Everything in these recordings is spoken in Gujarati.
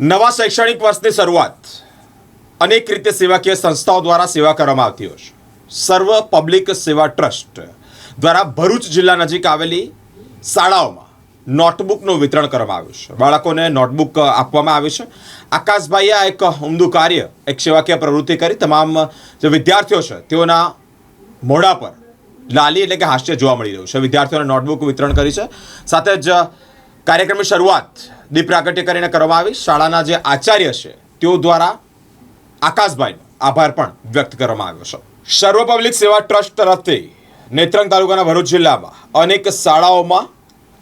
નવા શૈક્ષણિક વર્ષની શરૂઆત અનેક રીતે સેવાકીય સંસ્થાઓ દ્વારા સેવા કરવામાં આવતી હોય છે. સર્વ પબ્લિક સેવા ટ્રસ્ટ દ્વારા ભરૂચ જિલ્લા નજીક આવેલી શાળાઓમાં નોટબુકનું વિતરણ કરવામાં આવ્યું છે. બાળકોને નોટબુક આપવામાં આવ્યું છે. આકાશભાઈએ આ એક ઉમદું કાર્ય, એક સેવાકીય પ્રવૃત્તિ કરી. તમામ જે વિદ્યાર્થીઓ છે, તેઓના મોઢા પર લાલી એટલે કે હાસ્ય જોવા મળી રહ્યું છે. વિદ્યાર્થીઓને નોટબુક વિતરણ કરી છે. સાથે જ કાર્યક્રમની શરૂઆત દીપ પ્રાગટ્ય કરીને કરવામાં આવી. શાળાના જે આચાર્ય છે, તેઓ દ્વારા આકાશભાઈનો આભાર પણ વ્યક્ત કરવામાં આવ્યો છે. સર્વ પબ્લિક સેવા ટ્રસ્ટ તરફથી નેત્રંગ તાલુકાના ભરૂચ જિલ્લામાં અનેક શાળાઓમાં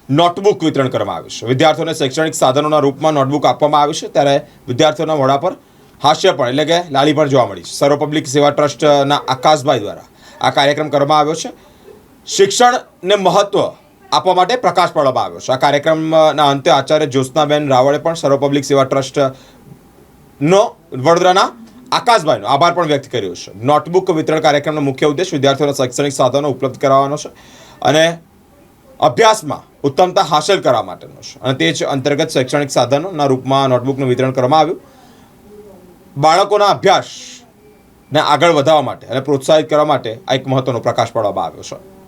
નોટબુક વિતરણ કરવામાં આવ્યું છે. વિદ્યાર્થીઓને શૈક્ષણિક સાધનોના રૂપમાં નોટબુક આપવામાં આવ્યું છે. ત્યારે વિદ્યાર્થીઓના મોઢા પર હાસ્ય પણ, એટલે કે લાલી પણ જોવા મળી છે. સર્વ પબ્લિક સેવા ટ્રસ્ટના આકાશભાઈ દ્વારા આ કાર્યક્રમ કરવામાં આવ્યો છે. શિક્ષણને મહત્વ આપવા માટે પ્રકાશ પાડવામાં આવ્યો છે. આ કાર્યક્રમના અંતે આચાર્ય જ્યોત્સનાબેન રાવળે પણ સર્વ પબ્લિક સેવા ટ્રસ્ટ નો વડોદરાના આકાશભાઈનો આભાર પણ વ્યક્ત કર્યો છે. નોટબુક વિતરણ કાર્યક્રમનો મુખ્ય ઉદ્દેશ વિદ્યાર્થીઓને શૈક્ષણિક સાધનો ઉપલબ્ધ કરાવવાનો છે અને અભ્યાસમાં ઉત્તમતા હાંસલ કરવા માટેનો છે. અને તે જ અંતર્ગત શૈક્ષણિક સાધનોના રૂપમાં નોટબુકનું વિતરણ કરવામાં આવ્યું. બાળકોના અભ્યાસને આગળ વધારવા માટે અને પ્રોત્સાહિત કરવા માટે આ એક મહત્વનો પ્રકાશ પાડવામાં આવ્યો છે.